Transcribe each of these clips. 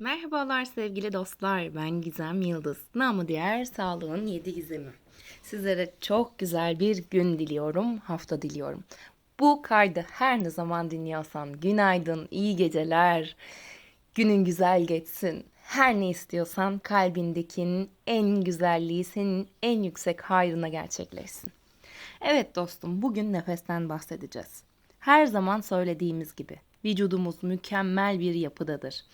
Merhabalar sevgili dostlar. Ben Gizem Yıldız. Namı diğer sağlığın yedi gizemi. Sizlere çok güzel bir gün diliyorum, hafta diliyorum. Bu kaydı her ne zaman dinliyorsan günaydın, iyi geceler, günün güzel geçsin. Her ne istiyorsan kalbindekinin en güzelliği senin en yüksek hayrına gerçekleşsin. Evet dostum, bugün nefesten bahsedeceğiz. Her zaman söylediğimiz gibi vücudumuz mükemmel bir yapıdadır.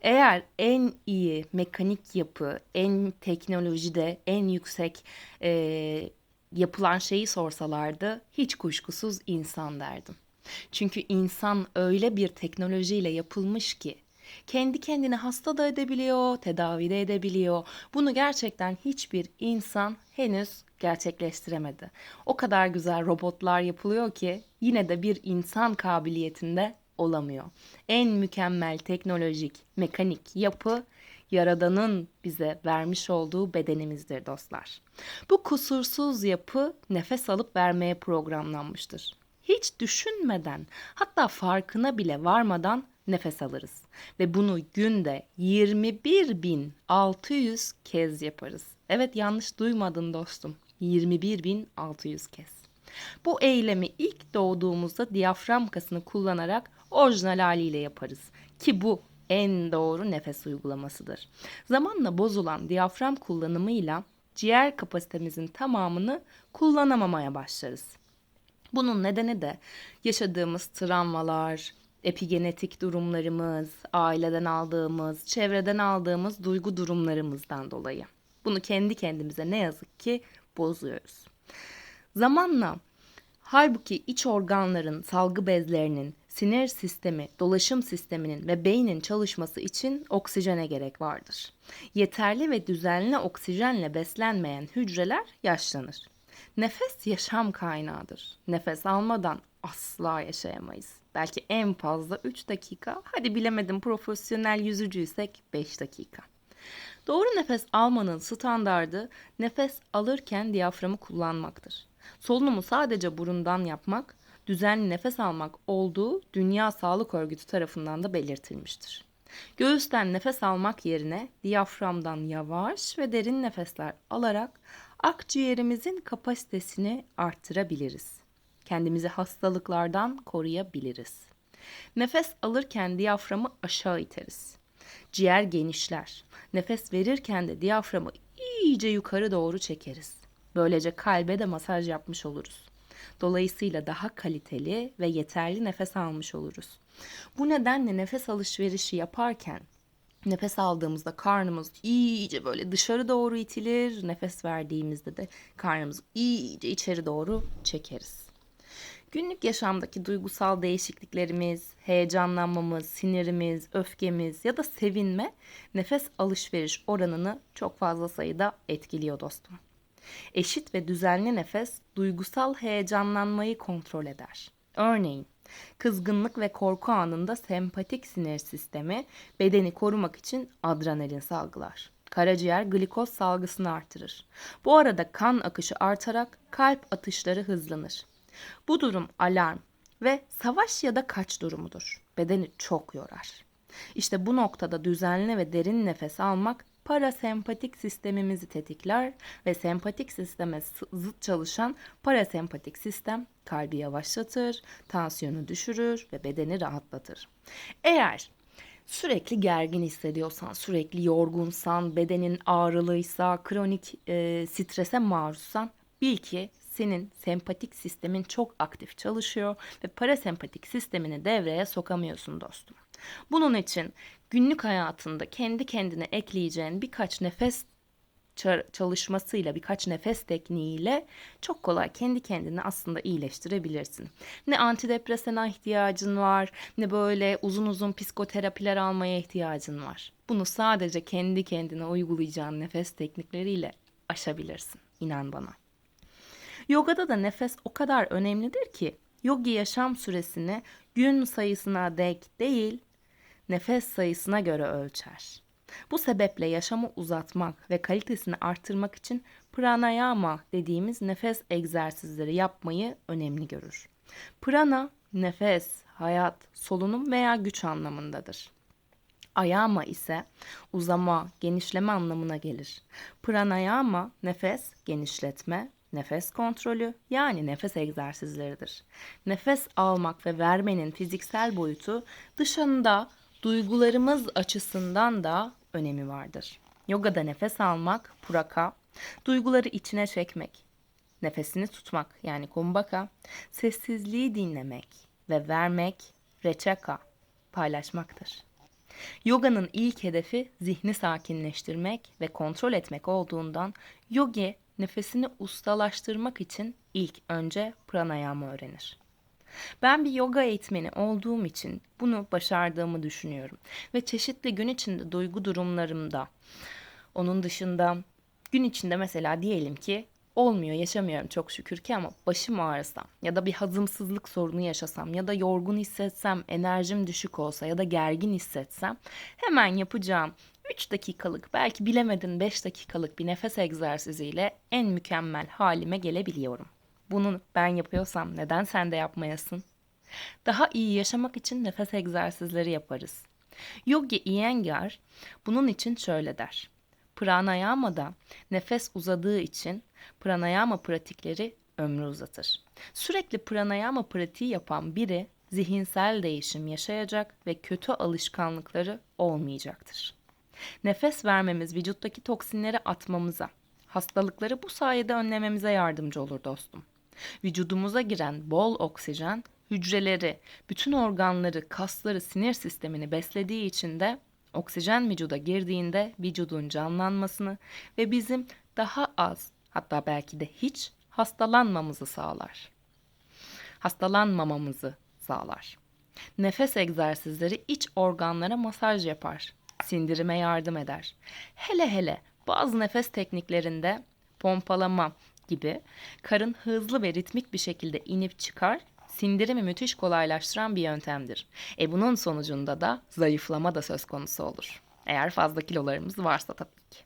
Eğer en iyi mekanik yapı, en teknolojide en yüksek e, yapılan şeyi sorsalardı hiç kuşkusuz insan derdim. Çünkü insan öyle bir teknolojiyle yapılmış ki kendi kendine hasta da edebiliyor, tedavi de edebiliyor. Bunu gerçekten hiçbir insan henüz gerçekleştiremedi. O kadar güzel robotlar yapılıyor ki yine de bir insan kabiliyetinde olamıyor. En mükemmel teknolojik, mekanik yapı Yaradan'ın bize vermiş olduğu bedenimizdir dostlar. Bu kusursuz yapı nefes alıp vermeye programlanmıştır. Hiç düşünmeden, hatta farkına bile varmadan nefes alırız ve bunu günde 21.600 kez yaparız. Evet yanlış duymadın dostum. 21.600 kez. Bu eylemi ilk doğduğumuzda diyafram kasını kullanarak orijinal haliyle yaparız. Ki bu en doğru nefes uygulamasıdır. Zamanla bozulan diyafram kullanımıyla ciğer kapasitemizin tamamını kullanamamaya başlarız. Bunun nedeni de yaşadığımız travmalar, epigenetik durumlarımız, aileden aldığımız, çevreden aldığımız duygu durumlarımızdan dolayı. Bunu kendi kendimize ne yazık ki bozuyoruz. Zamanla halbuki iç organların, salgı bezlerinin, sinir sistemi, dolaşım sisteminin ve beynin çalışması için oksijene gerek vardır. Yeterli ve düzenli oksijenle beslenmeyen hücreler yaşlanır. Nefes yaşam kaynağıdır. Nefes almadan asla yaşayamayız. Belki en fazla 3 dakika, hadi bilemedim profesyonel yüzücüysek 5 dakika. Doğru nefes almanın standardı nefes alırken diyaframı kullanmaktır. Solunumu sadece burundan yapmak, düzenli nefes almak olduğu Dünya Sağlık Örgütü tarafından da belirtilmiştir. Göğüsten nefes almak yerine diyaframdan yavaş ve derin nefesler alarak akciğerimizin kapasitesini arttırabiliriz. Kendimizi hastalıklardan koruyabiliriz. Nefes alırken diyaframı aşağı iteriz. Ciğer genişler. Nefes verirken de diyaframı iyice yukarı doğru çekeriz. Böylece kalbe de masaj yapmış oluruz. Dolayısıyla daha kaliteli ve yeterli nefes almış oluruz. Bu nedenle nefes alışverişi yaparken Nefes aldığımızda karnımız iyice böyle dışarı doğru itilir. Nefes verdiğimizde de karnımızı iyice içeri doğru çekeriz. Günlük yaşamdaki duygusal değişikliklerimiz, heyecanlanmamız, sinirimiz, öfkemiz ya da sevinme nefes alışveriş oranını çok fazla sayıda etkiliyor dostum. Eşit ve düzenli nefes duygusal heyecanlanmayı kontrol eder. Örneğin kızgınlık ve korku anında sempatik sinir sistemi bedeni korumak için adrenalin salgılar. Karaciğer glikoz salgısını artırır. Bu arada kan akışı artarak kalp atışları hızlanır. Bu durum alarm ve savaş ya da kaç durumudur. Bedeni çok yorar. İşte bu noktada düzenli ve derin nefes almak parasempatik sistemimizi tetikler ve sempatik sisteme zıt çalışan parasempatik sistem kalbi yavaşlatır, tansiyonu düşürür ve bedeni rahatlatır. Eğer sürekli gergin hissediyorsan, sürekli yorgunsan, bedenin ağrılıysa, kronik e, strese maruzsan bil ki senin sempatik sistemin çok aktif çalışıyor ve parasempatik sistemini devreye sokamıyorsun dostum. Bunun için günlük hayatında kendi kendine ekleyeceğin birkaç nefes çalışmasıyla birkaç nefes tekniğiyle çok kolay kendi kendini aslında iyileştirebilirsin. Ne antidepresana ihtiyacın var ne böyle uzun uzun psikoterapiler almaya ihtiyacın var. Bunu sadece kendi kendine uygulayacağın nefes teknikleriyle aşabilirsin. İnan bana. Yogada da nefes o kadar önemlidir ki yogi yaşam süresini gün sayısına dek değil nefes sayısına göre ölçer. Bu sebeple yaşamı uzatmak ve kalitesini artırmak için pranayama dediğimiz nefes egzersizleri yapmayı önemli görür. Prana, nefes, hayat, solunum veya güç anlamındadır. Ayama ise uzama, genişleme anlamına gelir. Pranayama nefes genişletme, nefes kontrolü yani nefes egzersizleridir. Nefes almak ve vermenin fiziksel boyutu dışında duygularımız açısından da önemi vardır. Yogada nefes almak, puraka, duyguları içine çekmek, nefesini tutmak yani kumbhaka, sessizliği dinlemek ve vermek, reçaka, paylaşmaktır. Yoga'nın ilk hedefi zihni sakinleştirmek ve kontrol etmek olduğundan yogi nefesini ustalaştırmak için ilk önce pranayama öğrenir. Ben bir yoga eğitmeni olduğum için bunu başardığımı düşünüyorum ve çeşitli gün içinde duygu durumlarımda onun dışında gün içinde mesela diyelim ki olmuyor, yaşamıyorum çok şükür ki ama başım ağrısam ya da bir hazımsızlık sorunu yaşasam ya da yorgun hissetsem, enerjim düşük olsa ya da gergin hissetsem hemen yapacağım 3 dakikalık belki bilemedin 5 dakikalık bir nefes egzersiziyle en mükemmel halime gelebiliyorum. Bunu ben yapıyorsam neden sen de yapmayasın? Daha iyi yaşamak için nefes egzersizleri yaparız. Yogi Iyengar bunun için şöyle der. Pranayama'da nefes uzadığı için pranayama pratikleri ömrü uzatır. Sürekli pranayama pratiği yapan biri zihinsel değişim yaşayacak ve kötü alışkanlıkları olmayacaktır. Nefes vermemiz vücuttaki toksinleri atmamıza, hastalıkları bu sayede önlememize yardımcı olur dostum. Vücudumuza giren bol oksijen hücreleri, bütün organları, kasları, sinir sistemini beslediği için de oksijen vücuda girdiğinde vücudun canlanmasını ve bizim daha az hatta belki de hiç hastalanmamızı sağlar. Hastalanmamamızı sağlar. Nefes egzersizleri iç organlara masaj yapar. Sindirime yardım eder. Hele hele bazı nefes tekniklerinde pompalama gibi karın hızlı ve ritmik bir şekilde inip çıkar sindirimi müthiş kolaylaştıran bir yöntemdir. E bunun sonucunda da zayıflama da söz konusu olur. Eğer fazla kilolarımız varsa tabii ki.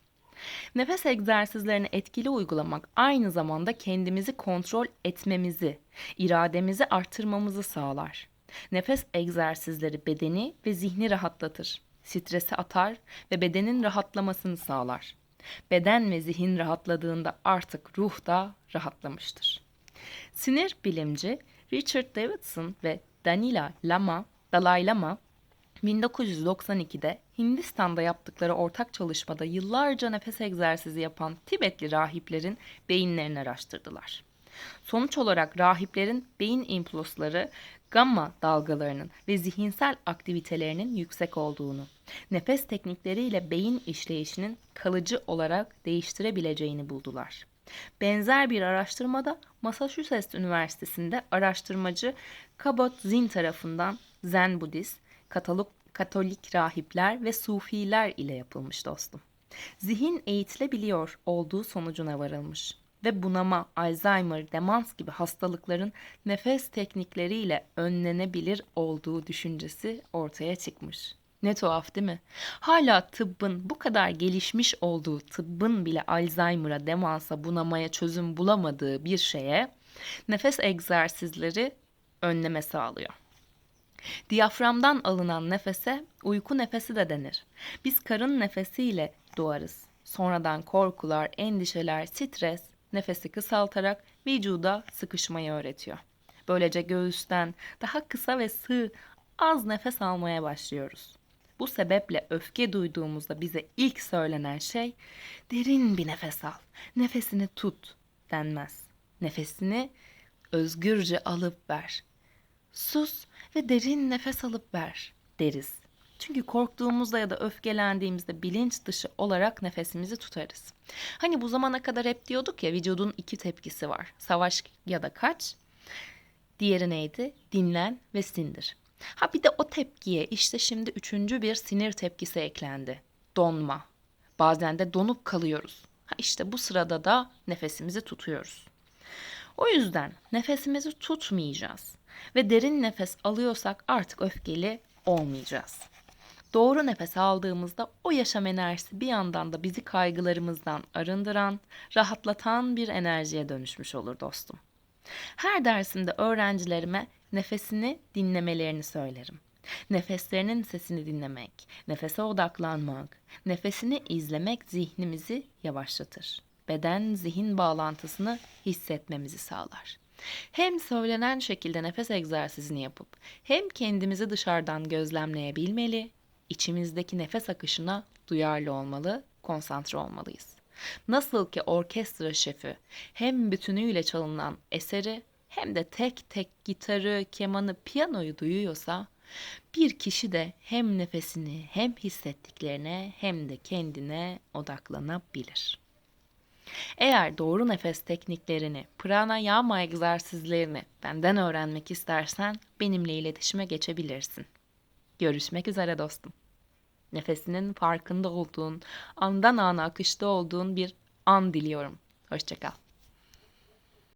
Nefes egzersizlerini etkili uygulamak aynı zamanda kendimizi kontrol etmemizi, irademizi artırmamızı sağlar. Nefes egzersizleri bedeni ve zihni rahatlatır. Stresi atar ve bedenin rahatlamasını sağlar. Beden ve zihin rahatladığında artık ruh da rahatlamıştır. Sinir bilimci Richard Davidson ve Danila Lama, Dalai Lama 1992'de Hindistan'da yaptıkları ortak çalışmada yıllarca nefes egzersizi yapan Tibetli rahiplerin beyinlerini araştırdılar. Sonuç olarak rahiplerin beyin impulsları gamma dalgalarının ve zihinsel aktivitelerinin yüksek olduğunu, nefes teknikleriyle beyin işleyişinin kalıcı olarak değiştirebileceğini buldular. Benzer bir araştırmada Massachusetts Üniversitesi'nde araştırmacı Cabot Zinn tarafından Zen Budist, Katolik, Katolik rahipler ve Sufiler ile yapılmış dostum. Zihin eğitilebiliyor olduğu sonucuna varılmış ve bunama, Alzheimer, demans gibi hastalıkların nefes teknikleriyle önlenebilir olduğu düşüncesi ortaya çıkmış. Ne tuhaf değil mi? Hala tıbbın bu kadar gelişmiş olduğu tıbbın bile Alzheimer'a, demansa, bunamaya çözüm bulamadığı bir şeye nefes egzersizleri önleme sağlıyor. Diyaframdan alınan nefese uyku nefesi de denir. Biz karın nefesiyle doğarız. Sonradan korkular, endişeler, stres nefesi kısaltarak vücuda sıkışmayı öğretiyor. Böylece göğüsten daha kısa ve sığ az nefes almaya başlıyoruz. Bu sebeple öfke duyduğumuzda bize ilk söylenen şey derin bir nefes al. Nefesini tut denmez. Nefesini özgürce alıp ver. Sus ve derin nefes alıp ver deriz. Çünkü korktuğumuzda ya da öfkelendiğimizde bilinç dışı olarak nefesimizi tutarız. Hani bu zamana kadar hep diyorduk ya vücudun iki tepkisi var. Savaş ya da kaç. Diğeri neydi? Dinlen ve sindir. Ha bir de o tepkiye işte şimdi üçüncü bir sinir tepkisi eklendi. Donma. Bazen de donup kalıyoruz. Ha işte bu sırada da nefesimizi tutuyoruz. O yüzden nefesimizi tutmayacağız ve derin nefes alıyorsak artık öfkeli olmayacağız. Doğru nefes aldığımızda o yaşam enerjisi bir yandan da bizi kaygılarımızdan arındıran, rahatlatan bir enerjiye dönüşmüş olur dostum. Her dersimde öğrencilerime nefesini dinlemelerini söylerim. Nefeslerinin sesini dinlemek, nefese odaklanmak, nefesini izlemek zihnimizi yavaşlatır. Beden zihin bağlantısını hissetmemizi sağlar. Hem söylenen şekilde nefes egzersizini yapıp hem kendimizi dışarıdan gözlemleyebilmeli, içimizdeki nefes akışına duyarlı olmalı, konsantre olmalıyız. Nasıl ki orkestra şefi hem bütünüyle çalınan eseri hem de tek tek gitarı, kemanı, piyanoyu duyuyorsa bir kişi de hem nefesini hem hissettiklerine hem de kendine odaklanabilir. Eğer doğru nefes tekniklerini, pranayama egzersizlerini benden öğrenmek istersen benimle iletişime geçebilirsin. Görüşmek üzere dostum. Nefesinin farkında olduğun, andan ana akışta olduğun bir an diliyorum. Hoşçakal.